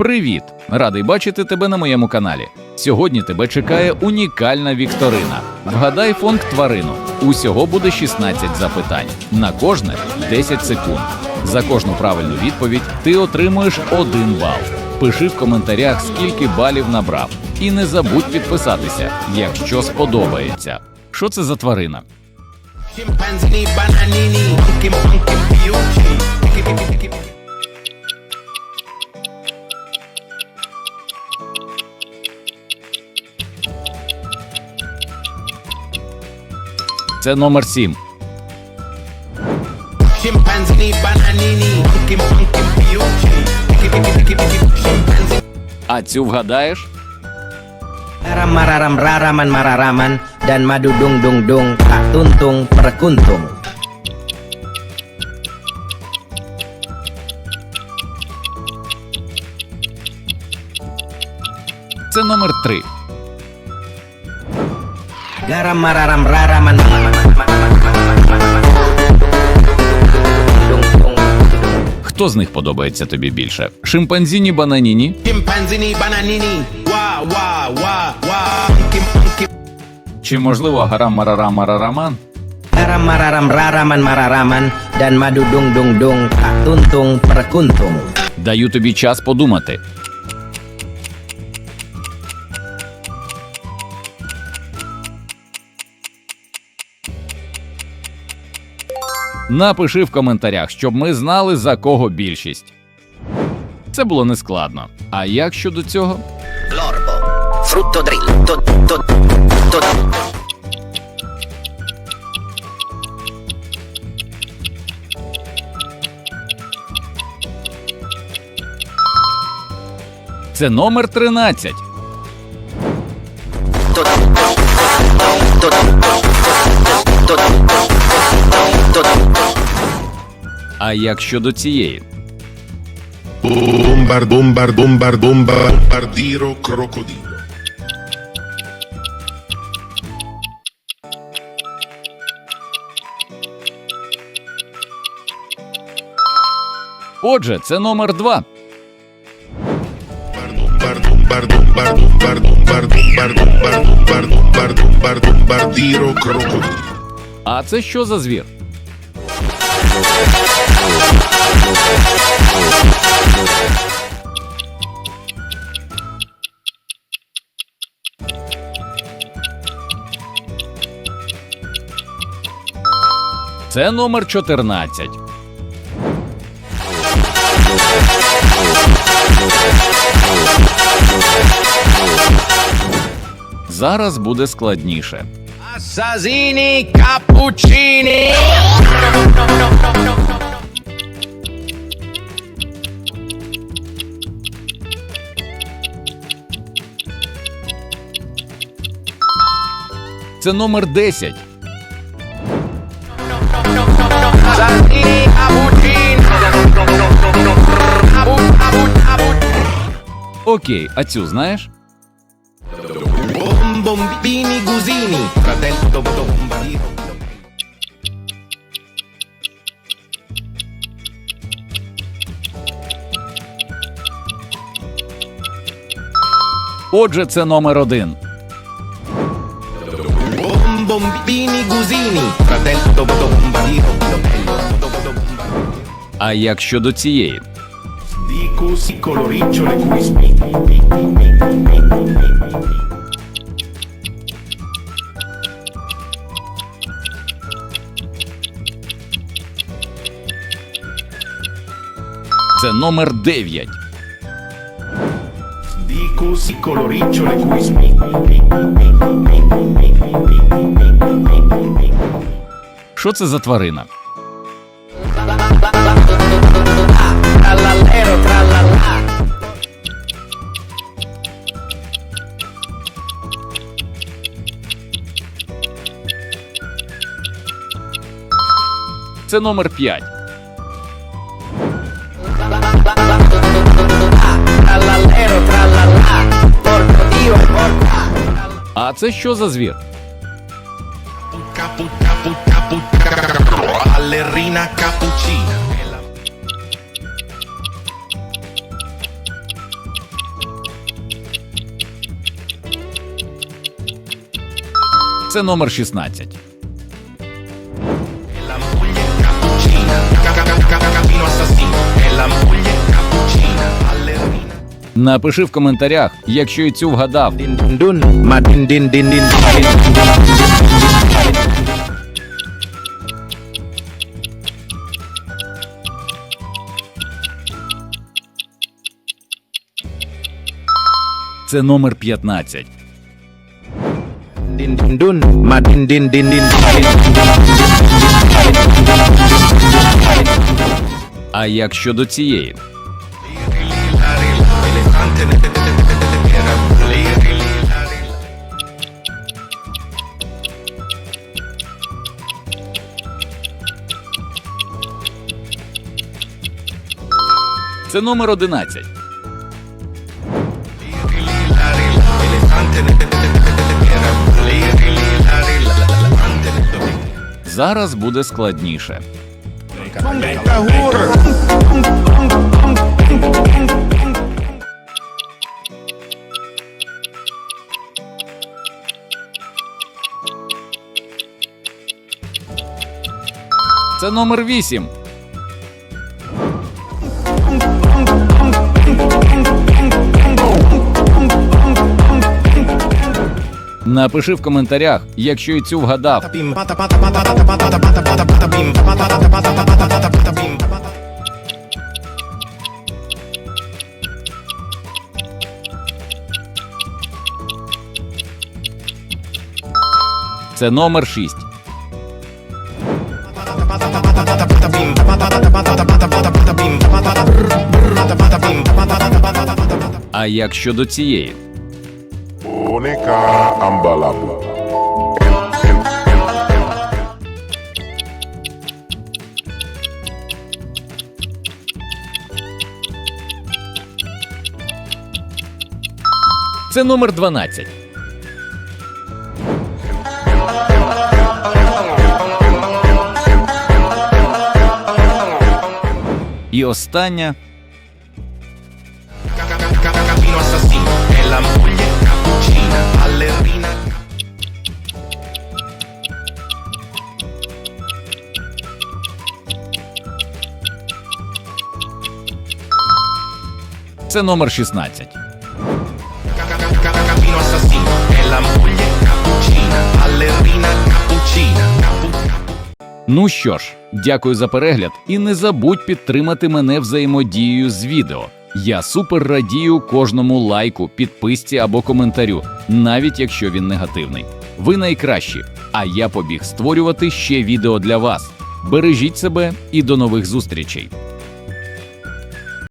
Привіт! Радий бачити тебе на моєму каналі. Сьогодні тебе чекає унікальна вікторина. Вгадай фонд тварину. Усього буде 16 запитань. На кожне 10 секунд. За кожну правильну відповідь ти отримуєш один бал. Пиши в коментарях, скільки балів набрав. І не забудь підписатися, якщо сподобається. Що це за тварина? Chimpanzini, bananini, Це номер сім. А цю вгадаєш? Рамарамараман рараман марараман дан мадудунг dung dung так тунтунг перекунтунг. Це номер три. Laram mararam raraman Хто з них подобається тобі більше? Шимпанзіні бананіні? Шимпанзіні бананіні. Ва, ва, ва, ва. Чи можливо гарам марарам марараман? Гарам марарам рараман марараман. Дан маду dung dung dung. Тунтунг пракунтунг. Даю тобі час подумати. Напиши в коментарях, щоб ми знали за кого більшість. Це було нескладно. А як щодо цього? Frutto drillo, to, to, to, Це номер 13. to, to, to, to, а як щодо цієї? Бомбар, бомбар, бомбар, бомбардіро, крокоділо. Отже, це номер два. А це що за звір? Це номер 14. Зараз буде складніше. Assassini, cappuccini. Це номер 10. Окей, а цю знаєш? Отже, це номер один. Лузіні. Фратель до бомбардіро до А як щодо цієї? Дікус колорічо Це номер 9 y colorincho le cuismi. Що це за тварина? Це номер 5. А це що за звір? Це номер 16. Напиши в коментарях, якщо і цю вгадав. Це номер 15. А як щодо цієї? La- elefante ne- Зараз буде складніше. Це номер 8. Напиши в коментарях, якщо і цю вгадав. Це номер 6. А як щодо цієї? Boneca Ambalabu. Це номер 12. І остання це номер 16. Capino assassino. E la moglie cappuccina, ballerina cappuccina. Cappu- Ну що ж, дякую за перегляд і не забудь підтримати мене взаємодією з відео. Я супер радію кожному лайку, підписці або коментарю, навіть якщо він негативний. Ви найкращі, а я побіг створювати ще відео для вас. Бережіть себе і до нових зустрічей!